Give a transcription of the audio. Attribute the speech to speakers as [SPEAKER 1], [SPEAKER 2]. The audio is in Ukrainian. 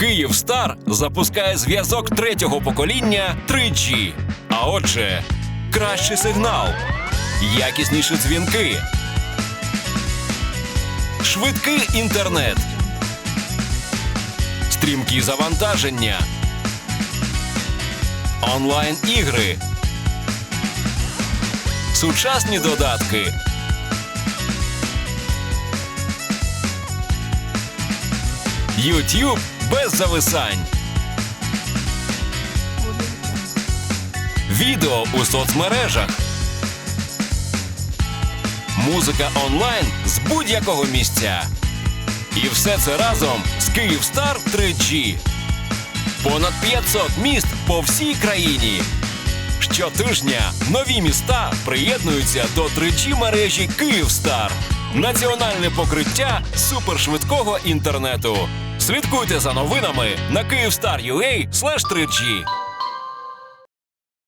[SPEAKER 1] Київстар запускає зв'язок третього покоління 3G. А отже, кращий сигнал, якісніші дзвінки, швидкий інтернет, стрімкі завантаження, онлайн-ігри, сучасні додатки. YouTube без зависань. Відео у соцмережах. Музика онлайн з будь-якого місця. І все це разом з Київстар 3G. Понад 500 міст по всій країні. Щотижня нові міста приєднуються до 3G мережі Київстар. Національне покриття супершвидкого інтернету. Слідкуйте за новинами на Київстар.ua 3G.